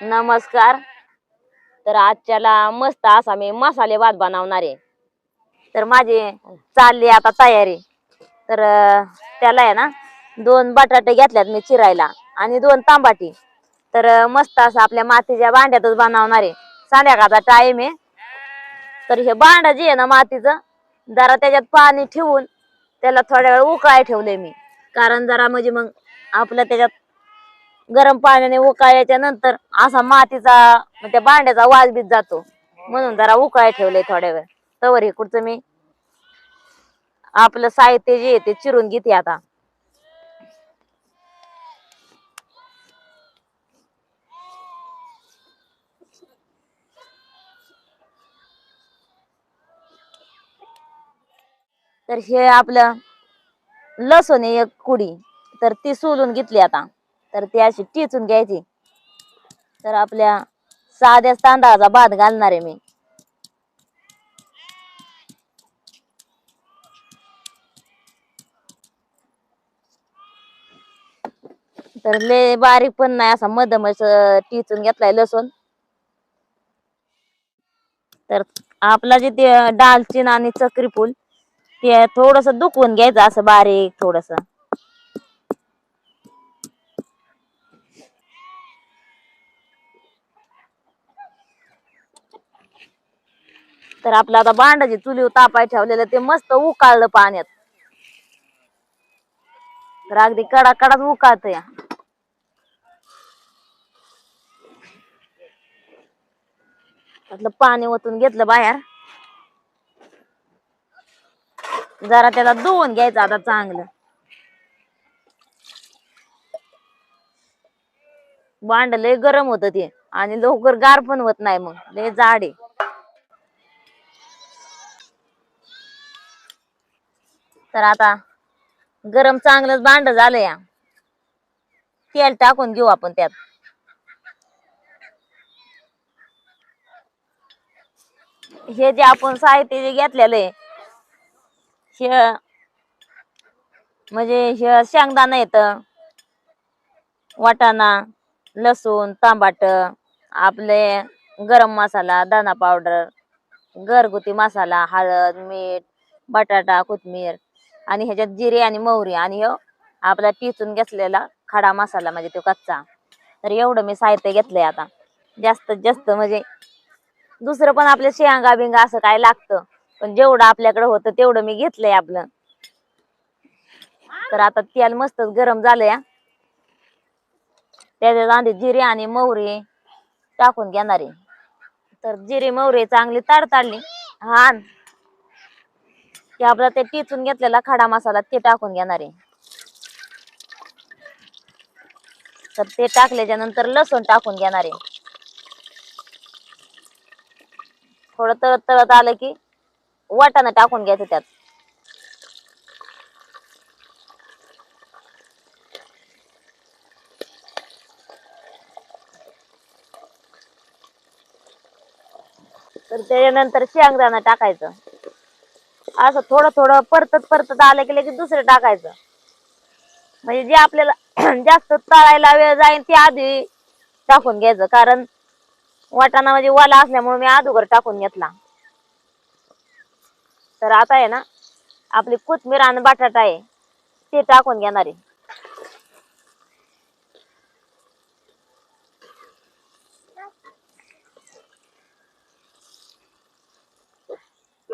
नमस्कार. तर आजच्याला मस्त असा मी मसाले भात बनवणार आहे. तर माझी चालली आता तयारी. तर त्याला आहे ना दोन बटाटे घेतल्यात मी चिरायला आणि दोन तांबाटी. तर मस्त असं आपल्या मातीच्या भांड्यातच बनवणार आहे. संध्याकाळचा टाइम आहे. तर हे भांड जे आहे ना मातीचं जरा त्याच्यात पाणी ठेवून त्याला थोड्या वेळ उकळाय ठेवले मी. कारण जरा म्हणजे मग आपलं त्याच्यात गरम पाण्याने उकळल्याच्या नंतर असा मातीचा त्या भांड्याचा वास बीत जातो. म्हणून जरा उकाळ ठेवलंय थोड्या वेळ. तवर इकडचं मी आपलं साहित्य जे आहे ते चिरून घेते आता. तर हे आपलं लसूण आहे एक कुडी. तर ती सोलून घेतली आता. तर ती अशी टिचून घ्यायची. तर आपल्या साध्या तांदळाचा भात घालणार आहे मी. तर ले बारीक पण नाही असा मधमच टिचून घेतलाय लसूण. तर आपला जे ते दालचिन आणि चक्री ते थोडस दुखवून घ्यायचं असं बारीक थोडस. तर आपलं आता भांडाचे चुली तापाय ठेवलेलं ते मस्त उकाळलं पाण्यात. तर अगदी कडा कडाच उकाळत या त्यातलं पाणी ओतून घेतलं बाहेर. जरा त्याला धुवून घ्यायचं आता चांगलं. भांड लय गरम होत ते. आणि लवकर गार पण होत नाही मग. लय जाड. आहे तर आता गरम चांगलंच भांड झालं या. तेल टाकून घेऊ आपण त्यात. हे जे आपण साहित्य जे घेतलेलं आहे हे म्हणजे हे शेंगदाणा येत वाटाणा लसूण तांबाट आपले गरम मसाला दाणा पावडर घरगुती मसाला हळद मीठ बटाटा कोथमीर आणि ह्याच्यात जिरे आणि मोहरी आणि ह्यो आपला पिचून घेतलेला खडा मसाला म्हणजे तो कच्चा. तर एवढं मी साहित्य घेतलंय आता. जास्तीत जास्त म्हणजे दुसरं पण आपल्या शेंगा बिंगा असं काय लागतं. पण जेवढं आपल्याकडे होतं तेवढं मी घेतलंय आपलं. तर आता तेल मस्तच गरम झालंय. त्याच्यात आधी जिरे आणि मोहरी टाकून घेणार आहे. तर जिरे मोहरी चांगली ताडताडली. हा. की आपला ते टिचून घेतलेला खडा मसाला ते टाकून घेणार आहे. तर ते टाकल्याच्या नंतर लसूण टाकून घेणार आहे. थोडं तळत तळत आलं की वाटाणा टाकून घ्यायचं त्यात. तर त्याच्यानंतर शेंगदाणा टाकायचं. असं थोडं थोडं परतत परतत आलं की लगेच दुसरं टाकायचं. म्हणजे जे आपल्याला जास्त तळायला वेळ जाईल ते आधी टाकून घ्यायचं. कारण वाटाणा म्हणजे वाला असल्यामुळे मी अगोदर टाकून घेतला. तर आता आहे ना आपली कोथमीर आणि बटाटा आहे ते टाकून घेणार आहे.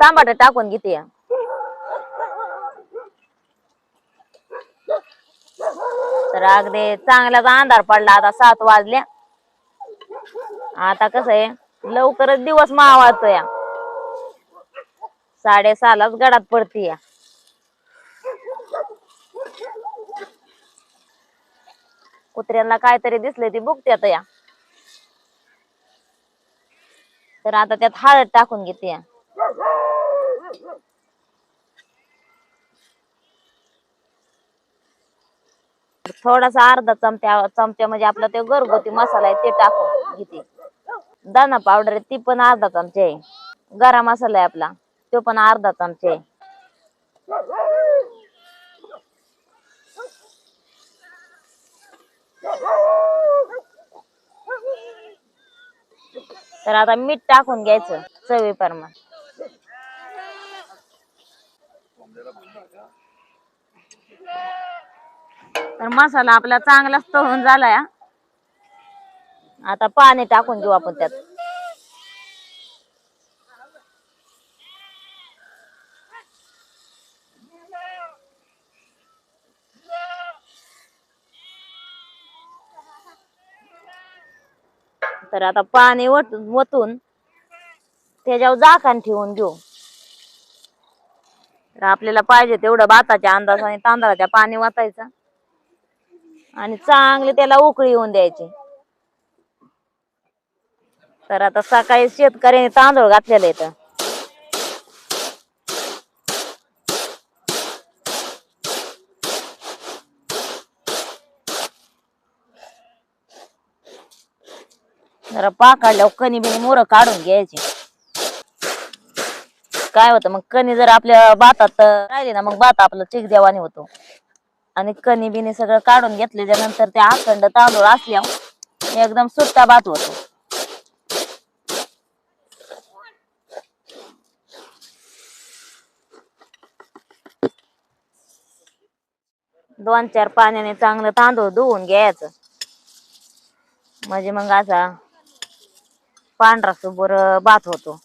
तांबाट टाकून घेते. या. तर अगदी चांगलाच अंधार पडला आता सात वाजल्या आता कसं आहे लवकरच दिवस मावाळतो या साडेसहालाच गडात पडते या कुत्र्यांना काहीतरी दिसले ती बुकत्यात आता या. तर आता त्यात हळद टाकून घेते. या थोडासा अर्धा चमचा चमचा म्हणजे आपला ते घरगुती मसाला आहे ते टाकून घेते. दाना पावडर आहे ती पण अर्धा चमचा आहे. गरम मसाला आहे आपला तो पण अर्धा चमचा आहे. तर आता मीठ टाकून घ्यायचं चवी तर मसाला आपला चांगलाच तळून झालाय हा. आता पाणी टाकून घेऊ आपण त्यात. तर आता पाणी वत वतून त्याच्यावर झाकण ठेवून घेऊ. तर आपल्याला पाहिजे तेवढं भाताच्या अंदाजाने तांदळाच्या पाणी वाचायचं आणि चांगले त्याला उकळी येऊन द्यायची. तर आता सकाळी शेतकऱ्याने तांदूळ घातलेले आहेत. जरा पाकाडल्यावर कणी बिनी मोर काढून घ्यायची. काय होतं मग कणी जर आपल्या भातात राहिली ना मग भात आपलं चिक देवाने होतो. आणि कणी बिनी सगळं काढून घेतल्याच्या नंतर ते अखंड तांदूळ असल्या एकदम सुट्टा भात होतो. दोन चार पाण्याने चांगलं तांदूळ धुवून घ्यायचं. म्हणजे मग असा पांढरा सुबर भात होतो.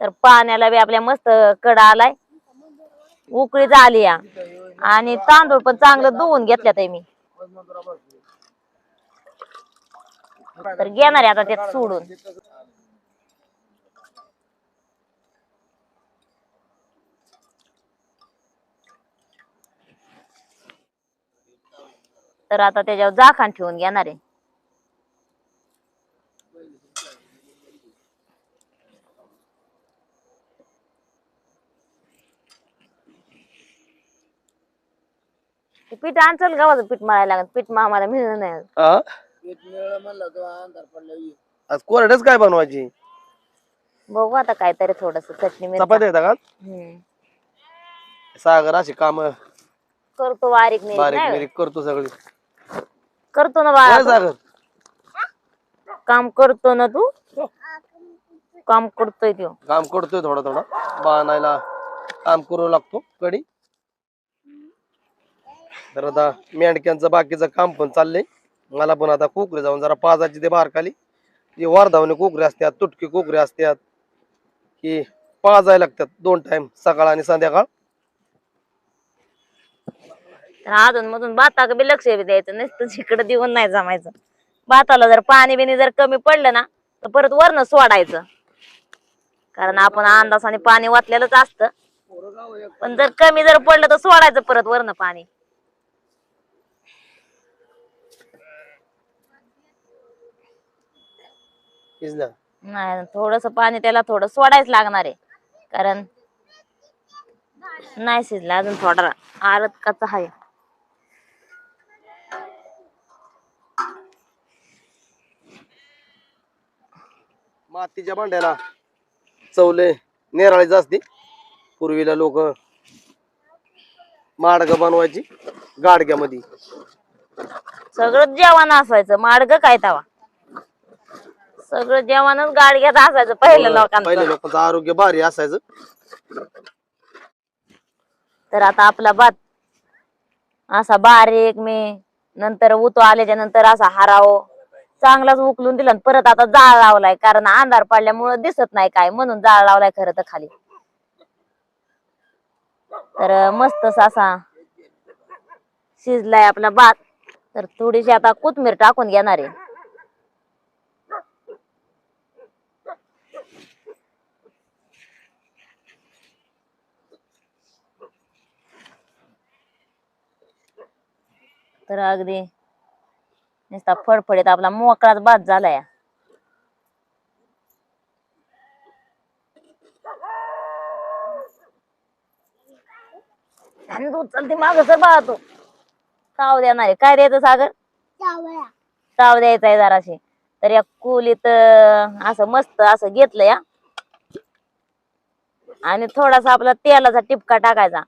तर पाण्याला बी आपल्या मस्त कडा आलाय. उकळी झाली या. आणि तांदूळ पण चांगलं धुवून घेतल्यात मी. तर घेणार आहे आता त्यात सोडून. तर आता त्याच्यावर जाखान ठेवून घेणार आहे. पीठ आणचल गावाचं पीठ मळायला लागत पीठ आम्हाला मिळलं नाही. हा आज कोरडेच काय बनवायची? बघू आता काहीतरी थोडस चटणी मिरची. चपाती येतात का? हम्म. सागर अशी काम. करतो बारीक नाही बारीक नाही. बिरीक करतो सगळी. करतो ना बाळा सागर. काम करतो ना तू. काम करतोय तो काम करतोय थोडा थोडा. बाणायला काम करू लागतो. कडी. तर आता मेंढक्यांचं बाकीचं काम पण चाललंय. मला पण आता कोकरे जाऊन जरा पाजाची ते बाहेर खाली जी वारधावणे कोकरे असतात तुटकी कोकरे असतात की पाजायला लागतात दोन टाइम सकाळ आणि संध्याकाळ. तर अधून मधून भाताक बी लक्ष बी द्यायचं नुसतं जिकडे देऊन नाही जमायचं. भाताला जर पाणी बिनी जर कमी पडलं ना तर परत वरण सोडायचं. कारण आपण अंदाजाने पाणी वाचलेलंच असतं. पण जर कमी जर पडलं तर सोडायचं परत वरण पाणी. इजला नाही थोडस पाणी त्याला थोडं सोडायच लागणार आहे. कारण नाही शिजला अजून थोडा. आरत कच्चा आहे. मातीच्या भांड्याला चवले नेराळी असते. पूर्वीला लोक माडग बनवायची गाडग्यामध्ये. सगळं जेवण असायचं. मार्ग काय तवा? सगळं जेवणच गाडग्यात असायचं पहिल्या पहिले लोकांचं. लोकांचं आरोग्य भारी असायचं. तर आता आपला भात असा बारीक मी नंतर उतो आल्याच्यानंतर असा हराव चांगलाच उकलून दिला आणि परत आता जाळ लावलाय कारण अंधार पडल्यामुळं दिसत नाही काय म्हणून जाळ लावलाय खरं तर खाली. तर मस्तच असा शिजलाय आपला भात. तर थोडीशी आता कोथमीर टाकून घेणार आहे. तर अगदी नुसता फडफडीत आपला मोकळाच भात झालाय. आणि तू चलते माग सर बाळा तू. ताव देणार. काय द्यायचं सागर? ताव द्यायचा आहे जराशी. तर या कुलीत असं मस्त असं घेतलं या. आणि थोडासा आपला तेलाचा टिपका टाकायचा.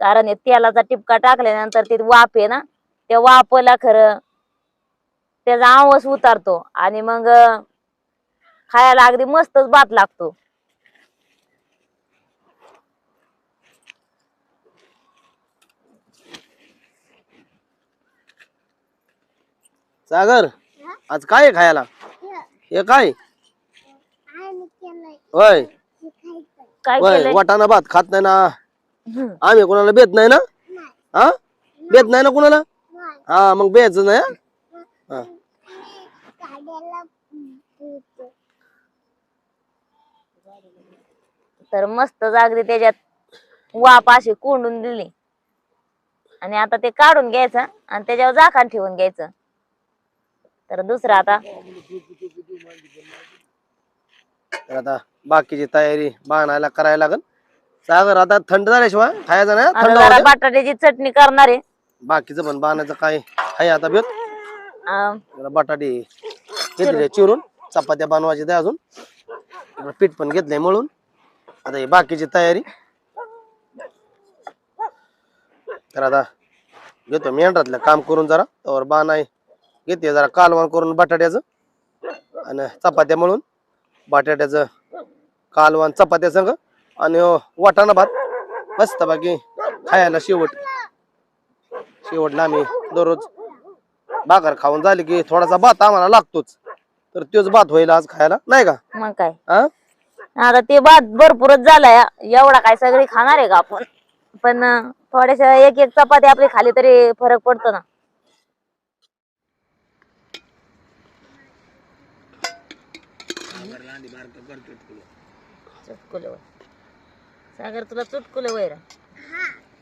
कारण हे तेलाचा टिपका टाकल्यानंतर ते वाफ आहे ना त्या वाफला खरं. त्याचा आवाज उतारतो आणि मग खायला अगदी मस्तच भात लागतो. सागर आज काय आहे खायला? हे काय? होय. काय होय केलंय? वाटाणा भात खात नाही ना. आम्ही कोणाला बेत नाही ना? हा? बेत नाही ना कोणाला? हा मग बेच हा? हा. तर मस्त अगदी त्याच्यात वाप अशी कोंडून दिली. आणि आता ते काढून घ्यायचं आणि त्याच्यावर झाकण ठेवून घ्यायचं. तर दुसरं आता तर आता बाकीची तयारी बाणायला करायला लागल सागर आता थंड झाल्याशिवाय खायचं नाही आता थंड जरा होऊ दे. बटाट्याची चटणी करणार आहे. बाकीचं पण बाणायचं काय आहे आता बेत? अं, जरा बटाटे घेतले चिरून चपात्या बनवायचे ते अजून. पीठ पण घेतलंय मळून. आता ही बाकीची तयारी. तर आता घेतो मेंढरातलं काम करून जरा. तर बाण आहे. घेते जरा कालवण करून बटाट्याचं आणि चपात्या मळून. बटाट्याचं कालवण चपात्या संग आणि हो वाटाणा भात. मस्त बाकी खायला शेवट. शेवटला आम्ही दररोज भाकर खाऊन झाली की थोडासा भात आम्हाला लागतोच. तर तोच भात होईल आज खायला नाही का? मग काय? हा आता ते भात भरपूरच झालाय एवढा काय सगळी खाणार आहे का आपण? पण थोड्याशा एक एक चपाती आपली खाली तरी फरक पडतो ना. चुटकुले वय. सागर तुला चुटकुले वैर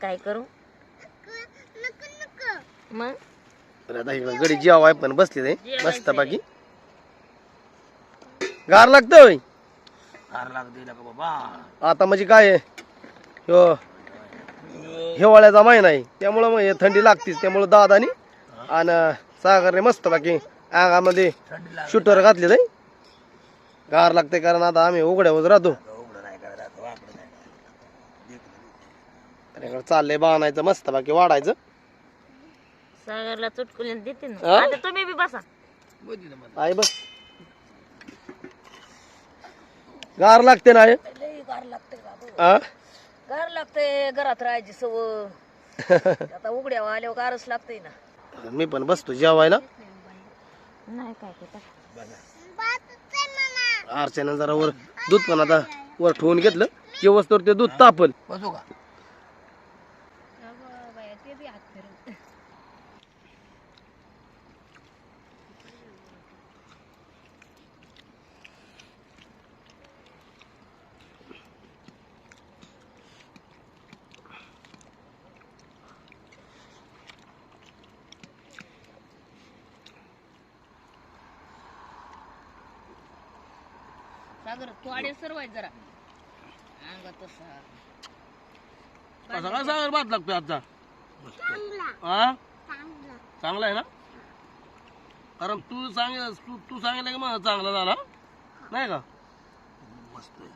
काय करू? मग? तर आता इकडे गडी जेवाय पण बसले ते. मस्त बाकी गार लागतं होय. आता म्हणजे काय आहे? ह्यो हिवाळ्याचा महिना आहे. त्यामुळं मग हे थंडी लागतीच. त्यामुळं दादानी आणि सागरने मस्त बाकी अंगामध्ये शूटर घातले ते गार लागते कारण आता आम्ही उघड्यावर राहतो. तर इकडं चाललंय बाणायचं मस्त बाकी वाढायचं. सागरला चुटकुले देते ना. हा? आता तुम्ही बी बसा. आहे बस. गार लागते ना हे? गार लागते बाबू. आ? गार लागते घरात राहायची सवय. आता उघड्या आल्यावर गारच लागतंय ना. मी पण बसतो जेवायला. नाही काय आरच्यानं जरा वर दूध पण आता वर ठेवून घेतलं. जेवस तर ते दूध तापल. सागर थोडे सरवाय जरा. अंगात सगळा सागर भात लागतोय आजचा. हा? चांगला. आहे ना? कारण तू सांग तू तू सांगितलं की मग चांगला झाला. नाही का? मस्त आहे.